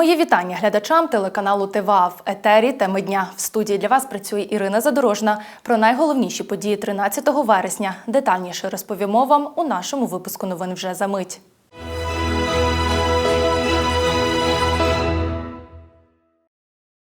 Мої вітання глядачам телеканалу ТВА в етері теми дня. В студії для вас працює Ірина Задорожна. Про найголовніші події 13 вересня детальніше розповімо вам у нашому випуску новин вже за мить.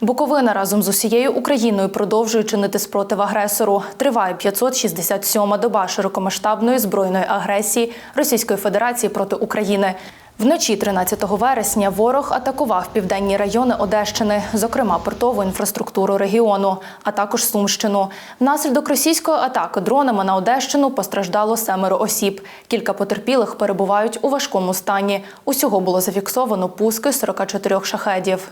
Буковина разом з усією Україною продовжує чинити спротив агресору. Триває 567-ма доба широкомасштабної збройної агресії Російської Федерації проти України. Вночі 13 вересня ворог атакував південні райони Одещини, зокрема портову інфраструктуру регіону, а також Сумщину. Внаслідок російської атаки дронами на Одещину постраждало семеро осіб. Кілька потерпілих перебувають у важкому стані. Усього було зафіксовано пуски 44 шахедів.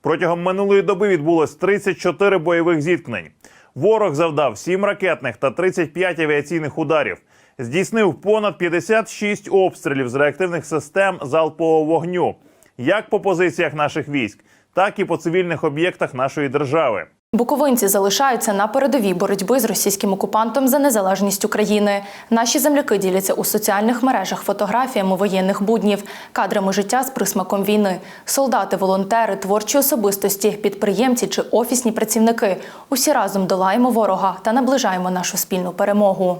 Протягом минулої доби відбулось 34 бойових зіткнень. Ворог завдав 7 ракетних та 35 авіаційних ударів. Здійснив понад 56 обстрілів з реактивних систем залпового вогню, як по позиціях наших військ, так і по цивільних об'єктах нашої держави. Буковинці залишаються на передовій боротьби з російським окупантом за незалежність України. Наші земляки діляться у соціальних мережах фотографіями воєнних буднів, кадрами життя з присмаком війни. Солдати, волонтери, творчі особистості, підприємці чи офісні працівники. Усі разом долаємо ворога та наближаємо нашу спільну перемогу.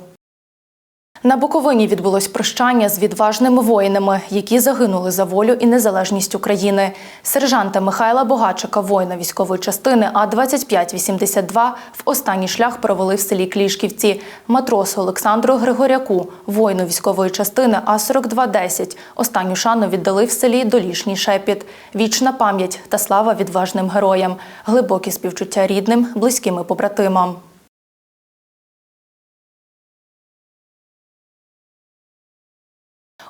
На Буковині відбулось прощання з відважними воїнами, які загинули за волю і незалежність України. Сержанта Михайла Богачика, воїна військової частини А 2582 в останній шлях провели в селі Клішківці. Матросу Олександру Григоряку, воїну військової частини А 4210 Останню шану віддали в селі Долішній Шепіт. Вічна пам'ять та слава відважним героям, глибокі співчуття рідним, близьким і побратимам.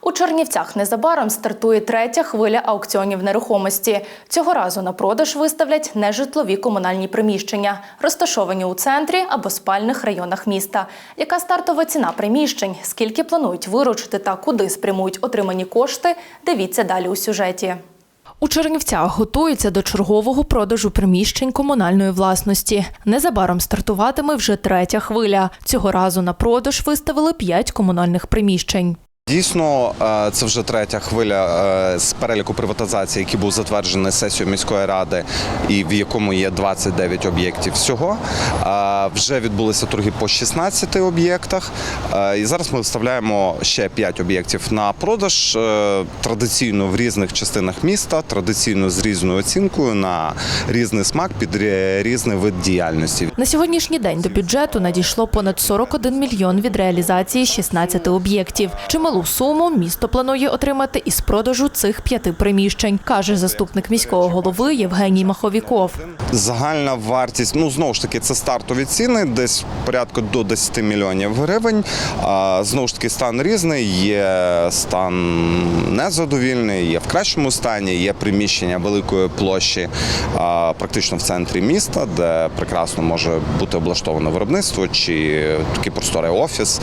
У Чернівцях незабаром стартує третя хвиля аукціонів нерухомості. Цього разу на продаж виставлять нежитлові комунальні приміщення, розташовані у центрі або спальних районах міста. Яка стартова ціна приміщень, скільки планують виручити та куди спрямують отримані кошти, дивіться далі у сюжеті. У Чернівцях готуються до чергового продажу приміщень комунальної власності. Незабаром стартуватиме вже третя хвиля. Цього разу на продаж виставили п'ять комунальних приміщень. Дійсно, е, це вже третя хвиля е, з переліку приватизації, який був затверджений сесією міської ради, і в якому є 29 об'єктів всього. Е, Вже відбулися торги по 16 об'єктах. І зараз ми виставляємо ще 5 об'єктів на продаж традиційно в різних частинах міста, традиційно з різною оцінкою на різний смак під різний вид діяльності. На сьогоднішній день до бюджету надійшло понад 41 мільйон від реалізації 16 об'єктів. Чималу суму місто планує отримати із продажу цих п'яти приміщень, каже заступник міського голови Євгеній Маховіков. Загальна вартість, ну знову ж таки, це стартові ціни, десь порядку до 10 мільйонів гривень. А, знову ж таки, стан різний. Є стан незадовільний, є в кращому стані, є приміщення великої площі а, практично в центрі міста, де прекрасно може бути облаштоване виробництво чи такий просторий офіс.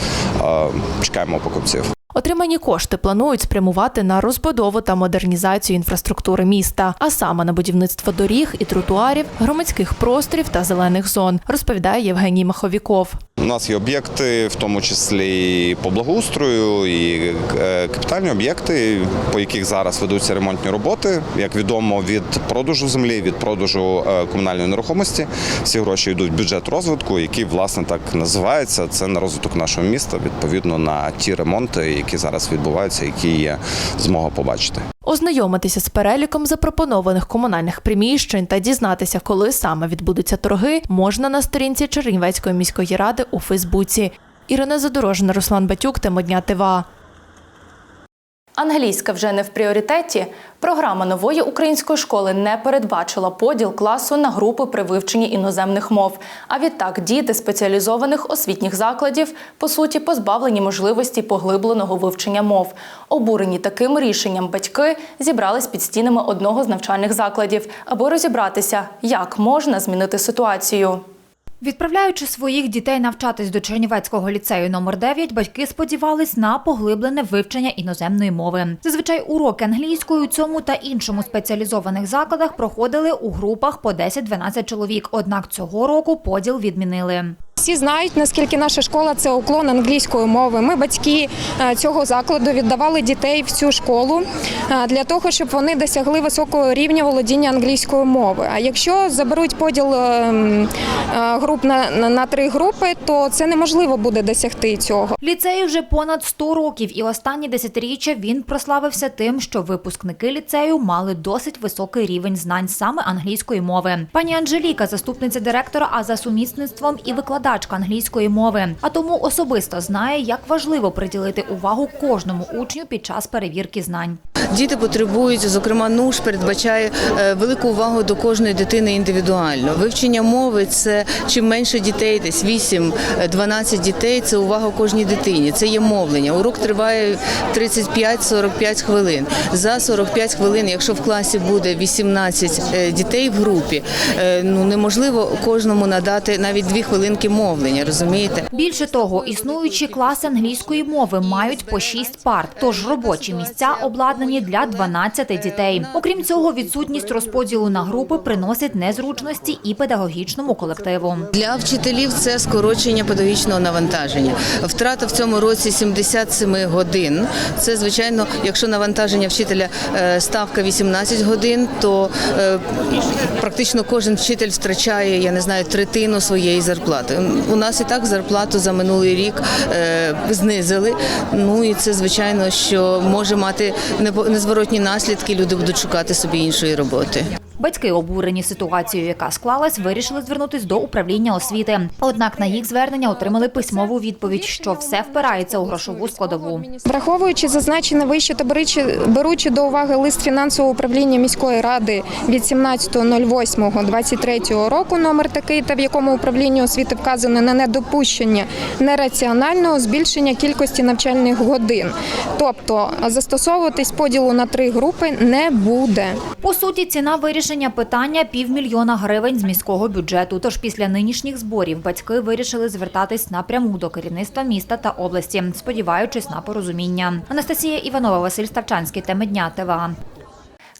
Чекаємо покупців. Отримані кошти планують спрямувати на розбудову та модернізацію інфраструктури міста, а саме на будівництво доріг і тротуарів, громадських просторів та зелених зон, розповідає Євгеній Маховіков. У нас є об'єкти, в тому числі і по благоустрою, і е, капітальні об'єкти, по яких зараз ведуться ремонтні роботи. Як відомо, від продажу землі, від продажу е, комунальної нерухомості, всі гроші йдуть в бюджет розвитку, який власне так називається. Це на розвиток нашого міста, відповідно на ті ремонти, які зараз відбуваються, які є змога побачити. Ознайомитися з переліком запропонованих комунальних приміщень та дізнатися, коли саме відбудуться торги, можна на сторінці Чернівецької міської ради у Фейсбуці. Ірина Задорожна, Руслан Батюк, тема дня ТВА. Англійська вже не в пріоритеті. Програма нової української школи не передбачила поділ класу на групи при вивченні іноземних мов. А відтак діти спеціалізованих освітніх закладів по суті позбавлені можливості поглибленого вивчення мов. Обурені таким рішенням батьки зібрались під стінами одного з навчальних закладів, аби розібратися, як можна змінити ситуацію. Відправляючи своїх дітей навчатись до Чернівецького ліцею номер 9 батьки сподівались на поглиблене вивчення іноземної мови. Зазвичай уроки англійської у цьому та іншому спеціалізованих закладах проходили у групах по 10-12 чоловік. Однак цього року поділ відмінили. Всі знають, наскільки наша школа це уклон англійської мови. Ми, батьки е, цього закладу, віддавали дітей в цю школу е, для того, щоб вони досягли високого рівня володіння англійською мовою. А якщо заберуть поділ е, м, е, груп на, на, на три групи, то це неможливо буде досягти цього. Ліцею вже понад 100 років, і останні десятиріччя він прославився тим, що випускники ліцею мали досить високий рівень знань саме англійської мови. Пані Анжеліка, заступниця директора, а за сумісництвом і викладачка англійської мови. А тому особисто знає, як важливо приділити увагу кожному учню під час перевірки знань. Діти потребують, зокрема, НУШ передбачає е, велику увагу до кожної дитини індивідуально. Вивчення мови це чим менше дітей, десь 8-12 дітей. Це увага кожній дитині. Це є мовлення. Урок триває 35-45 хвилин. За 45 хвилин, якщо в класі буде 18 е, дітей в групі, е, ну неможливо кожному надати навіть дві хвилинки мовлення. Розумієте? Більше того, існуючі класи англійської мови мають по 6 парт, тож робочі місця обладнані для 12 дітей. Окрім цього, відсутність розподілу на групи приносить незручності і педагогічному колективу. Для вчителів це скорочення педагогічного навантаження. Втрата в цьому році 77 годин. Це звичайно, якщо навантаження вчителя е, ставка 18 годин, то е, практично кожен вчитель втрачає, я не знаю, третину своєї зарплати. У нас і так зарплату за минулий рік е, знизили. Ну і це звичайно, що може мати незворотні наслідки. Люди будуть шукати собі іншої роботи. Батьки, обурені ситуацією, яка склалась, вирішили звернутись до управління освіти. Однак на їх звернення отримали письмову відповідь, що все впирається у грошову складову. Враховуючи зазначене вище та беручи, беручи до уваги лист фінансового управління міської ради від 17.08.23 року, номер такий, та в якому управління освіти вказано на недопущення нераціонального збільшення кількості навчальних годин. Тобто застосовуватись поділу на три групи не буде. По суті, ціна вирішення питання півмільйона гривень з міського бюджету. Тож після нинішніх зборів батьки вирішили звертатись напряму до керівництва міста та області, сподіваючись на порозуміння. Анастасія Іванова, Василь Ставчанський, теми дня ТВА.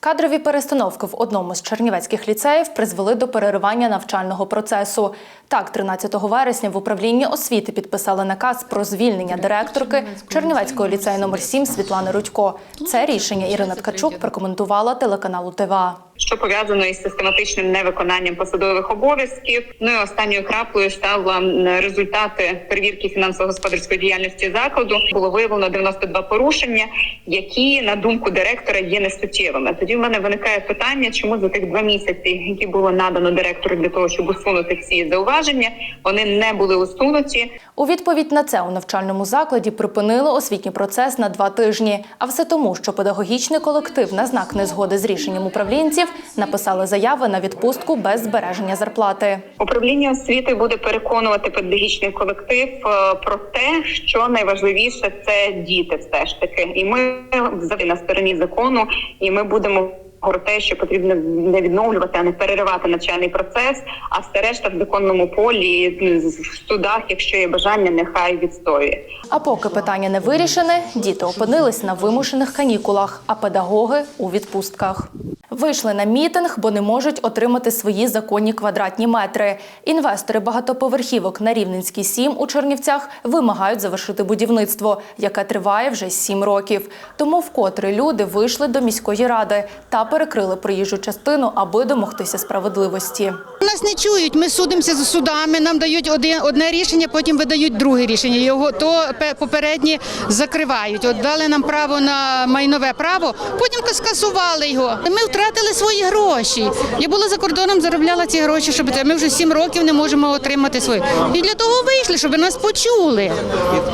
Кадрові перестановки в одному з чернівецьких ліцеїв призвели до переривання навчального процесу. Так, 13 вересня в управлінні освіти підписали наказ про звільнення директорки Чернівецького ліцею номер 7 Світлани Рудько. Це рішення Ірина Ткачук прокоментувала телеканалу ТВА. Що пов'язано із систематичним невиконанням посадових обов'язків. Ну і останньою краплею стали м, результати перевірки фінансово-господарської діяльності закладу. Було виявлено 92 порушення, які на думку директора є несуттєвими. Тоді в мене виникає питання, чому за тих два місяці, які було надано директору для того, щоб усунути ці зауваження, вони не були усунуті. У відповідь на це у навчальному закладі припинили освітній процес на два тижні. А все тому, що педагогічний колектив на знак незгоди з рішенням управлінців написали заяви на відпустку без збереження зарплати. Управління освіти буде переконувати педагогічний колектив е, про те, що найважливіше це діти, все ж таки, і ми завжди на стороні закону, і ми будемо. Про те, що потрібно не відновлювати, а не переривати навчальний процес, а все решта в законному полі ну, в судах, якщо є бажання, нехай відстоює. А поки питання не вирішене, діти опинились на вимушених канікулах, а педагоги у відпустках. Вийшли на мітинг, бо не можуть отримати свої законні квадратні метри. Інвестори багатоповерхівок на Рівненській 7 у Чернівцях вимагають завершити будівництво, яке триває вже 7 років. Тому вкотре люди вийшли до міської ради та перекрили проїжджу частину, аби домогтися справедливості. Нас не чують. Ми судимося з судами. Нам дають один одне рішення, потім видають друге рішення. Його то пе- попереднє закривають. От дали нам право на майнове право, потім скасували його. Ми втратили свої гроші. Я була за кордоном, заробляла ці гроші, щоб. Ми вже сім років не можемо отримати свої. І для того вийшли, щоб нас почули.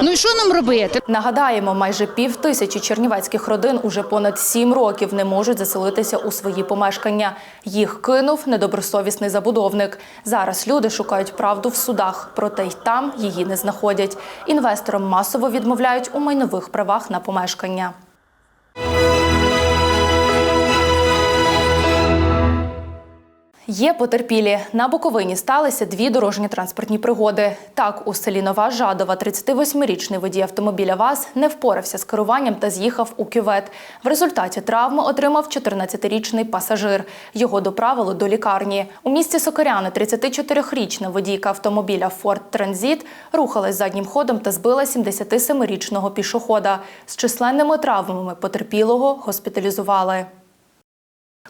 Ну і що нам робити? Нагадаємо, майже пів тисячі чернівецьких родин уже понад сім років не можуть заселитися у свої помешкання. Їх кинув недобросовісний забудовник. Зараз люди шукають правду в судах, проте й там її не знаходять. Інвесторам масово відмовляють у майнових правах на помешкання. Є потерпілі. На Буковині сталися дві дорожньо-транспортні пригоди. Так, у селі Нова Жадова 38-річний водій автомобіля ВАЗ не впорався з керуванням та з'їхав у кювет. В результаті травми отримав 14-річний пасажир. Його доправили до лікарні. У місті Сокоряни 34-річна водійка автомобіля Ford Transit рухалась заднім ходом та збила 77-річного пішохода. З численними травмами потерпілого госпіталізували.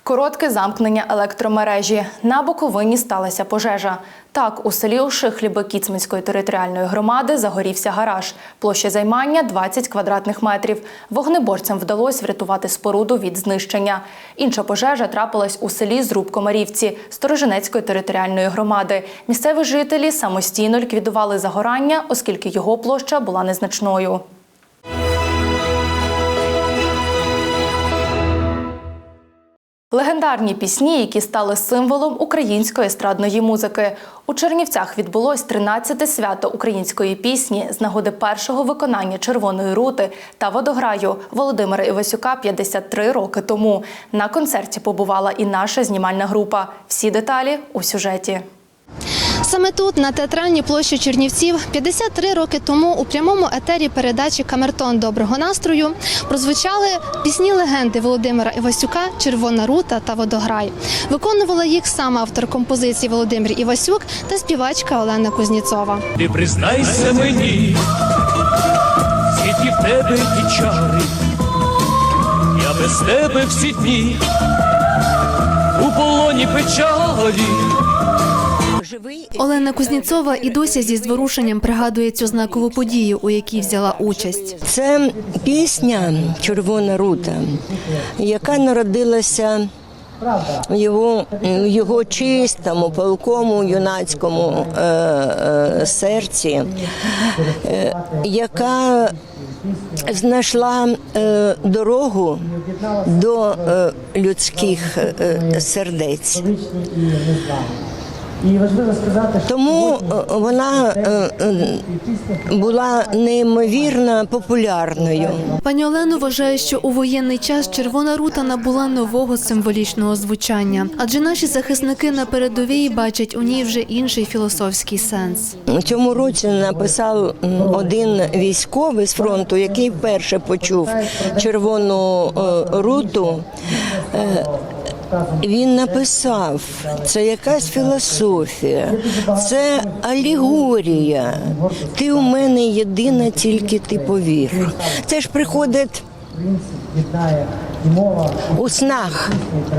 Коротке замкнення електромережі. На Буковині сталася пожежа. Так, у селі Ошихліби Кіцманської територіальної громади загорівся гараж. Площа займання 20 квадратних метрів. Вогнеборцям вдалося врятувати споруду від знищення. Інша пожежа трапилась у селі Зруб-Комарівці Сторожинецької територіальної громади. Місцеві жителі самостійно ліквідували загорання, оскільки його площа була незначною. Легендарні пісні, які стали символом української естрадної музики. У Чернівцях відбулось 13-те свято української пісні з нагоди першого виконання червоної рути та водограю Володимира Івасюка 53 роки тому. На концерті побувала і наша знімальна група. Всі деталі у сюжеті. Саме тут, на театральній площі Чернівців, 53 роки тому у прямому етері передачі Камертон доброго настрою прозвучали пісні легенди Володимира Івасюка Червона рута та водограй. Виконувала їх сам автор композиції Володимир Івасюк та співачка Олена Кузніцова. Ти признайся мені, скільки в тебе ті чари, я без тебе всі дні у полоні печалі. Олена Кузніцова і досі зі зворушенням пригадує цю знакову подію, у якій взяла участь. Це пісня Червона рута, яка народилася в його, в його чистому, палкому, юнацькому е, е, серці, е, яка знайшла е, дорогу до е, людських е, сердець. Тому е, вона е, е, була неймовірно популярною. Пані Олену вважає, що у воєнний час червона рута набула нового символічного звучання, адже наші захисники на передовій бачать у ній вже інший філософський сенс. У цьому році написав один військовий з фронту, який вперше почув червону руту. Він написав, це якась філософія, це алегорія. Ти у мене єдина, тільки ти повір. Це ж приходить у снах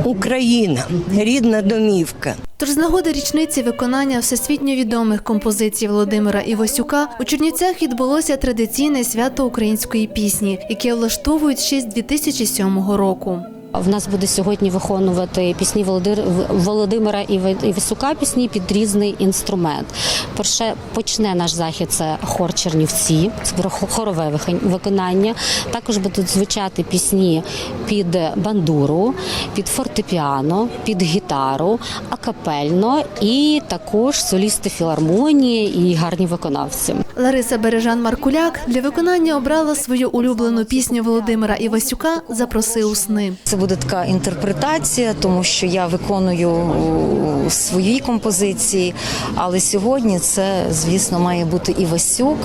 Україна, рідна домівка. Тож з нагоди річниці виконання всесвітньо відомих композицій Володимира Івасюка у Чернівцях відбулося традиційне свято української пісні, яке влаштовують ще з 2007 року. В нас буде сьогодні виконувати пісні Володимира Іви- Івасюка, пісні під різний інструмент. Перше почне наш захід це хор Чернівці, хорове виконання. Також будуть звучати пісні під бандуру, під фортепіано, під гітару, акапельно і також солісти філармонії і гарні виконавці. Лариса Бережан Маркуляк для виконання обрала свою улюблену пісню Володимира Івасюка Запроси у сни. Це буде така інтерпретація, тому що я виконую свої композиції. Але сьогодні це, звісно, має бути Івасюк.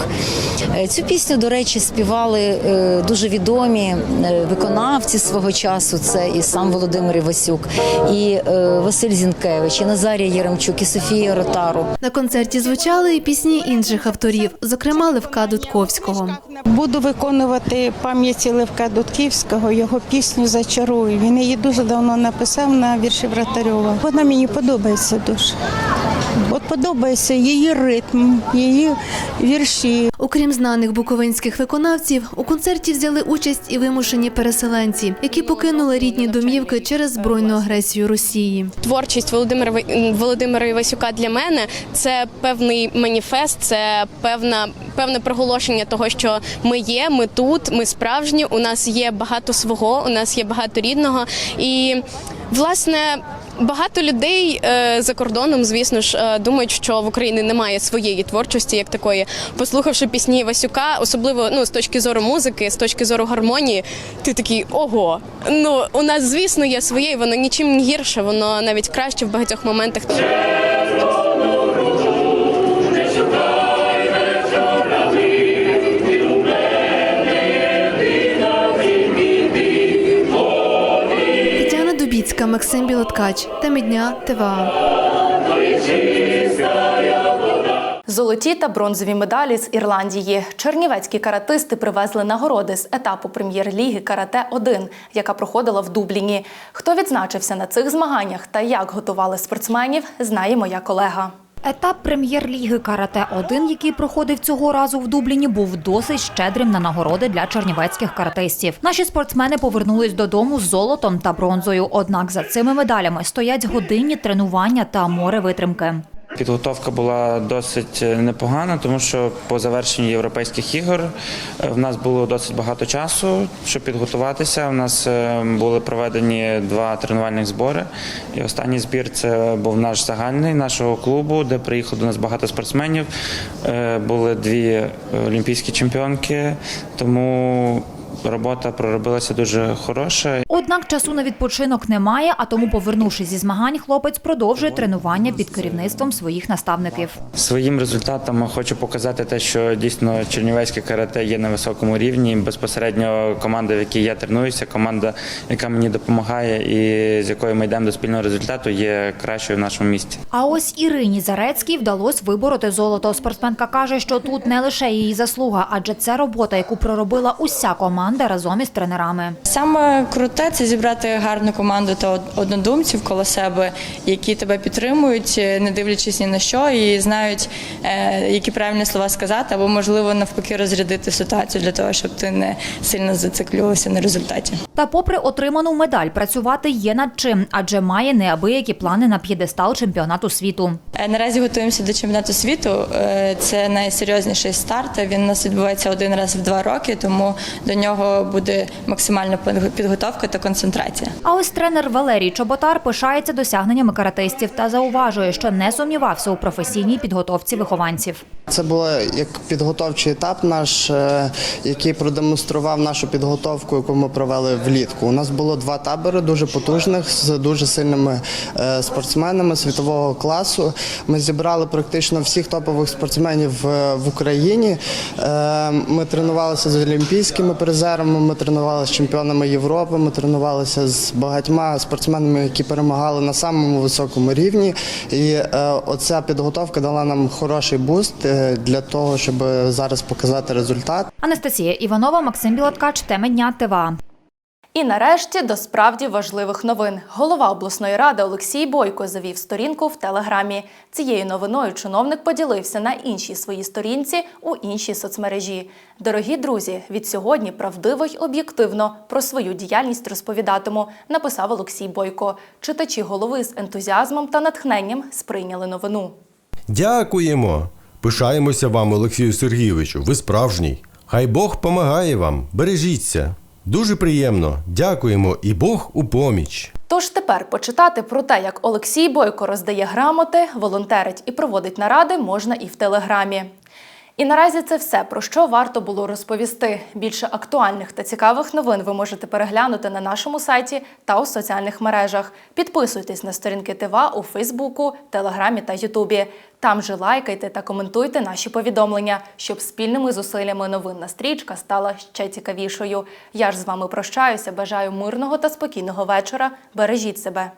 Е, Цю пісню, до речі, співали е, дуже відомі е, виконавці свого часу. Це і сам Володимир Івасюк, і Василь Зінкевич, і Назарія Єремчук, і Софія Ротару. На концерті звучали і пісні інших авторів, зокрема Левка Дудковського. Буду виконувати пам'яті Левка Дудківського, його пісню Зачаруй. Він її дуже давно написав на вірші Вратарьова. Вона мені подобається дуже. Подобається її ритм, її вірші. Окрім знаних буковинських виконавців, у концерті взяли участь і вимушені переселенці, які покинули рідні домівки через збройну агресію Росії. Творчість Володимира Володимира Івасюка для мене це певний маніфест, це певна певне проголошення того, що ми є, ми тут, ми справжні. У нас є багато свого, у нас є багато рідного. І власне Багато людей е, за кордоном, звісно ж, е, думають, що в Україні немає своєї творчості, як такої. Послухавши пісні Васюка, особливо ну з точки зору музики, з точки зору гармонії, ти такий ого. Ну у нас, звісно, є своє, воно нічим не гірше, воно навіть краще в багатьох моментах. Тетяна Максим Білоткач. Теми дня ТВА. Золоті та бронзові медалі з Ірландії. Чернівецькі каратисти привезли нагороди з етапу прем'єр-ліги Карате 1 яка проходила в Дубліні. Хто відзначився на цих змаганнях та як готували спортсменів, знає моя колега. Етап прем'єр-ліги Карате 1 який проходив цього разу в Дубліні, був досить щедрим на нагороди для чернівецьких каратистів. Наші спортсмени повернулись додому з золотом та бронзою. Однак за цими медалями стоять годинні тренування та море витримки. Підготовка була досить е, непогана, тому що по завершенні європейських ігор е, в нас було досить багато часу, щоб підготуватися. У нас е, були проведені два тренувальних збори. І останній збір це був наш загальний нашого клубу, де приїхало до нас багато спортсменів. Були дві олімпійські чемпіонки, тому робота проробилася дуже хороша. Однак часу на відпочинок немає, а тому, повернувшись зі змагань, хлопець продовжує тренування під керівництвом своїх наставників. Своїм результатом хочу показати те, що дійсно чернівецьке карате є на високому рівні. Безпосередньо команда, в якій я тренуюся, команда, яка мені допомагає і з якою ми йдемо до спільного результату, є кращою в нашому місті. А ось Ірині Зарецькій вдалося вибороти золото. Спортсменка каже, що тут не лише її заслуга, адже це робота, яку проробила уся команда разом із тренерами. Саме круте це зібрати гарну команду та однодумців коло себе, які тебе підтримують, е, не дивлячись ні на що, і знають, е, які правильні слова сказати, або можливо навпаки розрядити ситуацію для того, щоб ти не сильно зациклювався на результаті. Та, попри отриману медаль, працювати є над чим, адже має неабиякі плани на п'єдестал чемпіонату світу. Е, Наразі готуємося до чемпіонату світу. Це найсерйозніший старт. Він у нас відбувається один раз в два роки, тому до нього буде максимальна підготовка та концентрація. А ось тренер Валерій Чоботар пишається досягненнями каратистів та зауважує, що не сумнівався у професійній підготовці вихованців. Це було як підготовчий етап наш, е, який продемонстрував нашу підготовку, яку ми провели влітку. У нас було два табори дуже потужних з дуже сильними е, спортсменами світового класу. Ми зібрали практично всіх топових спортсменів е, в Україні. Ми тренувалися з олімпійськими призерами, ми тренувалися з чемпіонами Європи, ми тренувалися з багатьма спортсменами, які перемагали на самому високому рівні. І е, оця підготовка дала нам хороший буст е, для того, щоб зараз показати результат. Анастасія Іванова, Максим Білоткач, теми дня ТВА. І нарешті до справді важливих новин. Голова обласної ради Олексій Бойко завів сторінку в телеграмі. Цією новиною чиновник поділився на іншій своїй сторінці у іншій соцмережі. Дорогі друзі, від сьогодні правдиво й об'єктивно про свою діяльність розповідатиму, написав Олексій Бойко. Читачі голови з ентузіазмом та натхненням сприйняли новину. Дякуємо. Пишаємося вам, Олексію Сергійовичу. Ви справжній. Хай Бог помагає вам. Бережіться. Дуже приємно. Дякуємо і Бог у поміч. Тож тепер почитати про те, як Олексій Бойко роздає грамоти, волонтерить і проводить наради можна і в телеграмі. І наразі це все, про що варто було розповісти. Більше актуальних та цікавих новин ви можете переглянути на нашому сайті та у соціальних мережах. Підписуйтесь на сторінки ТВА у Фейсбуку, Телеграмі та Ютубі. Там же лайкайте та коментуйте наші повідомлення, щоб спільними зусиллями новинна стрічка стала ще цікавішою. Я ж з вами прощаюся. Бажаю мирного та спокійного вечора. Бережіть себе.